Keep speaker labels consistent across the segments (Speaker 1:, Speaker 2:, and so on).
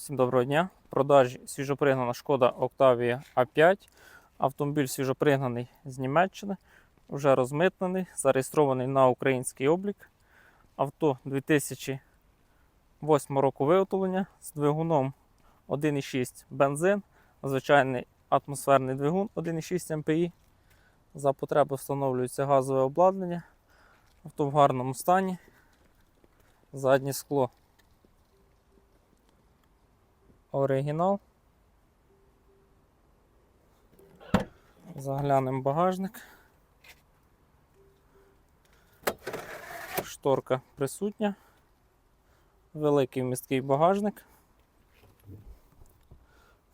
Speaker 1: Всім доброго дня. Продажі свіжопригнана шкода Octavia A5. Автомобіль свіжопригнаний з Німеччини, вже розмитнений, зареєстрований на український облік. Авто 2008 року виготовлення з двигуном 1,6 бензин, звичайний атмосферний двигун 1,6 МПІ. За потреби встановлюється газове обладнання. Авто в гарному стані. Заднє скло оригінал. Заглянемо багажник. Шторка присутня. Великий місткий багажник.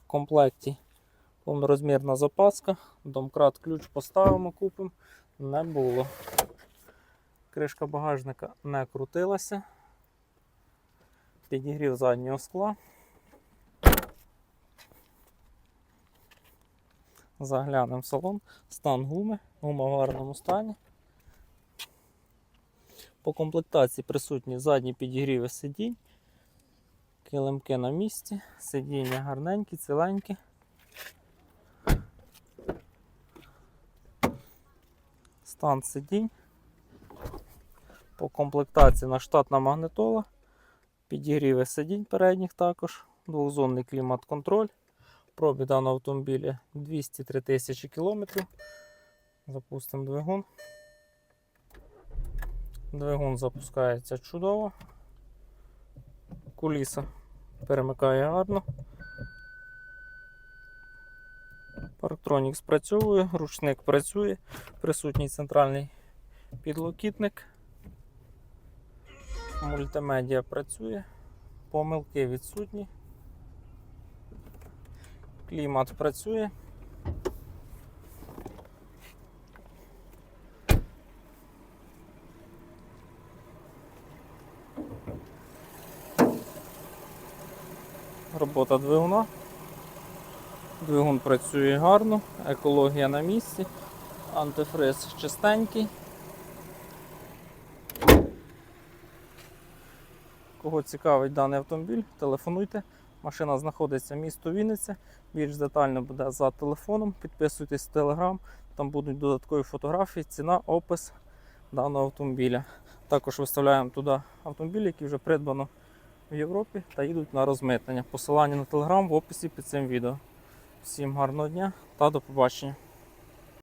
Speaker 1: В комплекті повнорозмірна запаска. Домкрат ключ поставимо, купимо. Не було. Кришка багажника не крутилася. Підігрів заднього скла. Заглянемо в салон. Стан гуми. Гума в гарному стані. По комплектації присутні задні підігріви сидінь. Килимки на місці, сидіння гарненькі, ціленькі. Стан сидінь. По комплектації на штатна магнитола. Підігріви сидінь передніх також. Двохзонний клімат-контроль. Пробіг даного автомобіля 203 тисячі кілометрів. Запустимо двигун. Двигун запускається чудово. Куліса перемикає гарно. Парктронік спрацьовує, ручник працює, присутній центральний підлокітник. Мультимедіа працює, помилки відсутні. Клімат працює. Робота двигуна. Двигун працює гарно, екологія на місці, антифриз чистенький. Кого цікавить даний автомобіль, телефонуйте. Машина знаходиться в місті Вінниця. Більш детально буде за телефоном. Підписуйтесь в Телеграм, там будуть додаткові фотографії, ціна, опис даного автомобіля. Також виставляємо туди автомобілі, які вже придбано в Європі та їдуть на розмитнення. Посилання на телеграм в описі під цим відео. Всім гарного дня та до побачення.